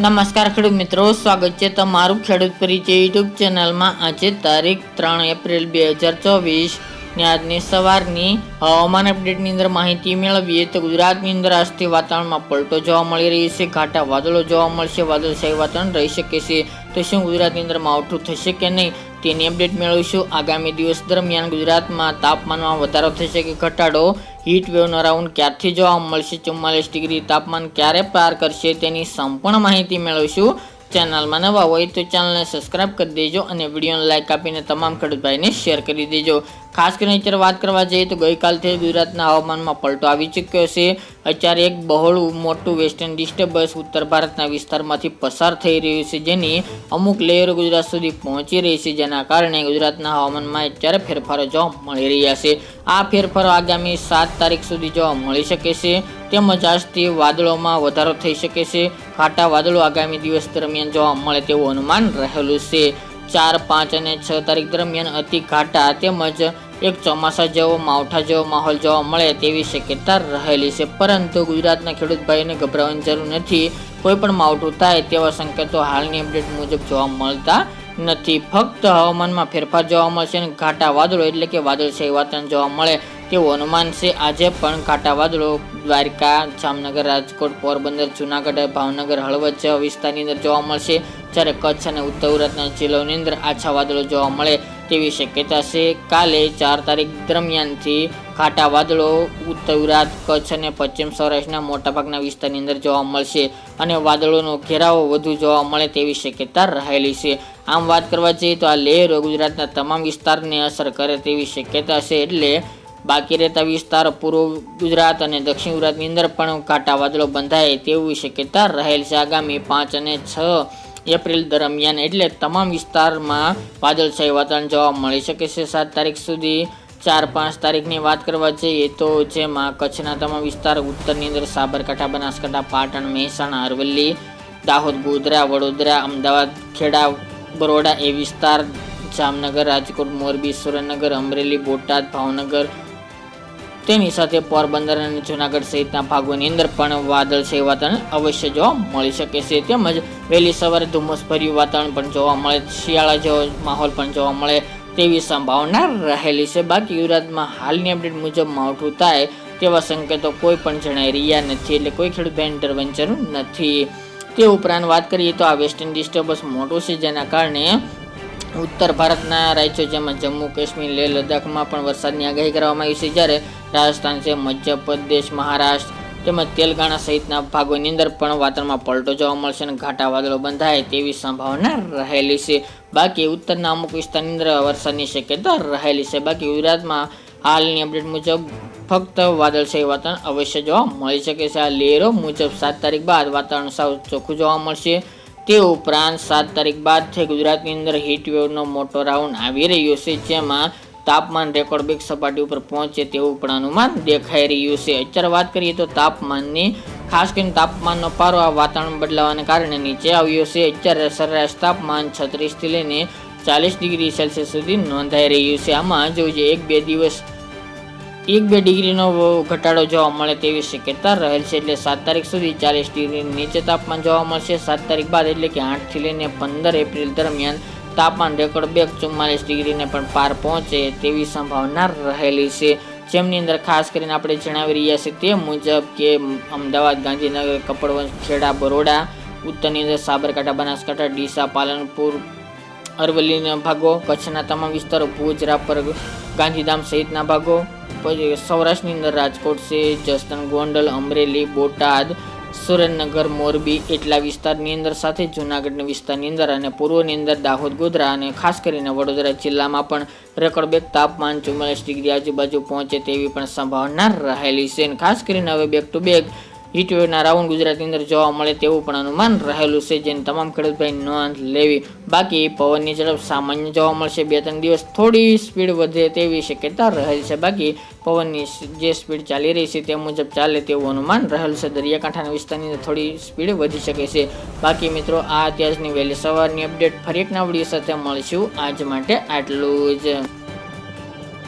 નમસ્કાર ખેડૂત મિત્રો, સ્વાગત છે તમારું ખેડૂત પરિચય યુટ્યુબ ચેનલમાં. આજે તારીખ ત્રણ એપ્રિલ બે હજાર ચોવીસ આજની સવારની હવામાન અપડેટની અંદર માહિતી મેળવીએ તો ગુજરાતની અંદર આજથી વાતાવરણમાં પલટો જોવા મળી રહ્યો છે, ઘાટા વાદળો જોવા મળશે વાદળશાહી વાતાવરણ રહી શકે છે. તો શું ગુજરાતની અંદર માવઠું થશે કે નહીં? તેની અપડેટ મેળવીશું. આગામી દિવસ દરમિયાન ગુજરાતમાં તાપમાનમાં વધારો થશે કે ઘટાડો? હીટ વેવનો રાઉન્ડ ક્યારથી જોવા મળશે? ચુમ્માલીસ ડિગ્રી તાપમાન ક્યારે પાર કરશે તેની સંપૂર્ણ માહિતી મેળવીશું. ચેનલમાં નવા હોય તો ચેનલને સબસ્ક્રાઇબ કરી દેજો અને વિડીયોને લાઇક આપીને તમામ ખેડૂતભાઈને શેર કરી દેજો. ખાસ કરીને અત્યારે વાત કરવા જઈએ તો ગઈકાલથી ગુજરાતના હવામાનમાં પલટો આવી ચૂક્યો છે. અત્યારે એક બહોળ મોટું વેસ્ટર્ન ડિસ્ટર્બન્સ ઉત્તર ભારતના વિસ્તારમાંથી પસાર થઈ રહ્યું છે, જેની અમુક લેયરો ગુજરાત સુધી પહોંચી રહી છે, જેના કારણે ગુજરાતના હવામાનમાં અત્યારે ફેરફારો જોવા મળી રહ્યા છે. આ ફેરફારો આગામી સાત તારીખ સુધી જોવા મળી શકે છે. તેમજ આજથી વાદળોમાં વધારો થઈ શકે છે. ઘાટા વાદળો આગામી દિવસ દરમિયાન જોવા મળે તેવું અનુમાન રહેલું છે. ચાર, પાંચ અને છ તારીખ દરમિયાન અતિ ઘાટા તેમજ એક ચોમાસા જેવો, માવઠા જેવો માહોલ જોવા મળે તેવી શક્યતા રહેલી છે. પરંતુ ગુજરાતના ખેડૂત ભાઈઓને ગભરાવાની જરૂર નથી. કોઈ પણ માવઠું થાય તેવા સંકેતો હાલની અપડેટ મુજબ જોવા મળતા નથી. ફક્ત હવામાનમાં ફેરફાર જોવા મળશે અને ઘાટા વાદળો એટલે કે વાદળછાયું વાતાવરણ જોવા મળે. તેવું અનુમાન છે. આજે પણ ઘાટા વાદળો દ્વારકા, જામનગર, રાજકોટ, પોરબંદર, જુનાગઢ, ભાવનગર, હળવદ વિસ્તારની અંદર જોવા મળશે. જ્યારે કચ્છ અને ઉત્તર ગુજરાતના જિલ્લાઓની અંદર આછા વાદળો જોવા મળે તેવી શક્યતા છે. કાલે ચાર તારીખ દરમિયાનથી કાંટા વાદળો ઉત્તર ગુજરાત, કચ્છ અને પશ્ચિમ સૌરાષ્ટ્રના મોટાભાગના વિસ્તારની અંદર જોવા મળશે અને વાદળોનો ઘેરાવો વધુ જોવા મળે તેવી શક્યતા રહેલી છે. આમ વાત કરવા જઈએ તો આ લહેરો ગુજરાતના તમામ વિસ્તારને અસર કરે તેવી શક્યતા છે. એટલે બાકી રહેતા વિસ્તાર પૂર્વ ગુજરાત અને દક્ષિણ ગુજરાતની અંદર પણ કાંટા વાદળો બંધાય તેવી શક્યતા રહેલ છે. આગામી પાંચ અને છ એપ્રિલ દરમિયાન એટલે તમામ વિસ્તારમાં વાદળછાયું વાતાવરણ જોવા મળી શકે છે. સાત તારીખ સુધી ચાર પાંચ તારીખની વાત કરવા જઈએ તો જેમાં કચ્છના તમામ વિસ્તાર ઉત્તરની અંદર સાબરકાંઠા, બનાસકાંઠા, પાટણ, મહેસાણા, અરવલ્લી, દાહોદ, ગોધરા, વડોદરા, અમદાવાદ, ખેડા, બરોડા એ વિસ્તાર, જામનગર, રાજકોટ, મોરબી, સુરેન્દ્રનગર, અમરેલી, બોટાદ, ભાવનગર તેની સાથે પોરબંદર અને જૂનાગઢ સહિતના ભાગોની અંદર પણ વાદળ છે વાતાવરણ અવશ્ય જોવા મળી શકે છે. તેમજ વહેલી સવારે ધુમ્મસભર્યું વાતાવરણ પણ જોવા મળે, શિયાળા જેવો માહોલ પણ જોવા મળે તેવી સંભાવના રહેલી છે. બાકી યુવરાજમાં હાલની અપડેટ મુજબ માવઠું થાય તેવા સંકેતો કોઈ પણ જણાઈ રહ્યા નથી એટલે કોઈ ખેડૂત ભાઈ વેન્ચર નથી. તે ઉપરાંત વાત કરીએ તો આ વેસ્ટર્ન ડિસ્ટર્બન્સ મોટું છે જેના કારણે ઉત્તર ભારતના રાજ્યો જેમાં જમ્મુ, કાશ્મીર, લેહ લદ્દાખમાં પણ વરસાદની આગાહી કરવામાં આવી છે. જ્યારે રાજસ્થાન છે, મધ્યપ્રદેશ, મહારાષ્ટ્ર તેમજ તેલંગાણા સહિતના ભાગોની અંદર પણ વાતાવરણમાં પલટો જોવા મળશે અને ઘાટા વાદળો બંધાય તેવી સંભાવના રહેલી છે. બાકી ઉત્તરના અમુક વિસ્તારની અંદર વરસાદની શક્યતા રહેલી છે. બાકી ગુજરાતમાં હાલની અપડેટ મુજબ ફક્ત વાદળછાયું વાતાવરણ અવશ્ય જોવા મળી શકે છે. આ લેરો મુજબ સાત તારીખ બાદ વાતાવરણ સાવ ચોખ્ખું જોવા મળશે. તે ઉપરાંત સાત તારીખ બાદથી ગુજરાતની અંદર હીટવેવનો મોટો રાઉન્ડ આવી રહ્યો છે, જેમાં તાપમાન રેકોર્ડ બેક સપાટી ઉપર પહોંચે તેવું પણ અનુમાન દેખાઈ રહ્યું છે. અત્યારે વાત કરીએ તો તાપમાનની, ખાસ કરીને તાપમાનનો પારો આ વાતાવરણ બદલાવાને કારણે નીચે આવ્યો છે. અત્યારે સરેરાશ તાપમાન છત્રીસથી લઈને ચાલીસ ડિગ્રી સેલ્સિયસ સુધી નોંધાઈ રહ્યું છે. આમાં જો એક બે દિવસ એક બે ડિગ્રીનો ઘટાડો જોવા મળે તેવી શક્યતા રહેલ છે એટલે સાત તારીખ સુધી ચાલીસ ડિગ્રી નીચે તાપમાન જોવા મળશે. સાત તારીખ બાદ એટલે કે આઠથી લઈને પંદર એપ્રિલ દરમિયાન તાપમાન રેકોર્ડ બે ચુમ્માલીસ ડિગ્રીને પણ પાર પહોંચે તેવી સંભાવના રહેલી છે. જેમની અંદર ખાસ કરીને આપણે જણાવી રહ્યા છીએ તે મુજબ કે અમદાવાદ, ગાંધીનગર કપડવંશ ખેડા, બરોડા, ઉત્તરની અંદર સાબરકાંઠા, બનાસકાંઠા, ડીસા, પાલનપુર, અરવલ્લીના ભાગો, કચ્છના તમામ વિસ્તારો, ભુજ, રાપર, ગાંધીધામ સહિતના ભાગો પછી સૌરાષ્ટ્રની અંદર રાજકોટ છે, જસદણ, ગોંડલ, અમરેલી, બોટાદ, સુરેન્દ્રનગર, મોરબી એટલા વિસ્તારની અંદર સાથે જૂનાગઢના વિસ્તારની અંદર અને પૂર્વની અંદર દાહોદ, ગોધરા અને ખાસ કરીને વડોદરા જિલ્લામાં પણ રેકોર્ડબેક તાપમાન ચુમ્માલીસ ડિગ્રી આજુબાજુ પહોંચે તેવી પણ સંભાવના રહેલી છે અને ખાસ કરીને હવે બેક ટુ બેક હીટવેવના રાઉન્ડ ગુજરાતની અંદર જોવા મળે તેવું પણ અનુમાન રહેલું છે, જેની તમામ ખેડૂતભાઈ નોંધ લેવી બાકી પવનની ઝડપ સામાન્ય જોવા મળશે. બે ત્રણ દિવસ થોડી સ્પીડ વધે તેવી શક્યતા રહેલ છે. બાકી પવનની જે સ્પીડ ચાલી રહી છે તે મુજબ ચાલે તેવું અનુમાન રહેલું છે. દરિયાકાંઠાના વિસ્તારની અંદર થોડી સ્પીડ વધી શકે છે. બાકી મિત્રો, આ અત્યારની વહેલી સવારની અપડેટ ફરી એક નવડી સાથે મળીશું. આજ માટે આટલું જ.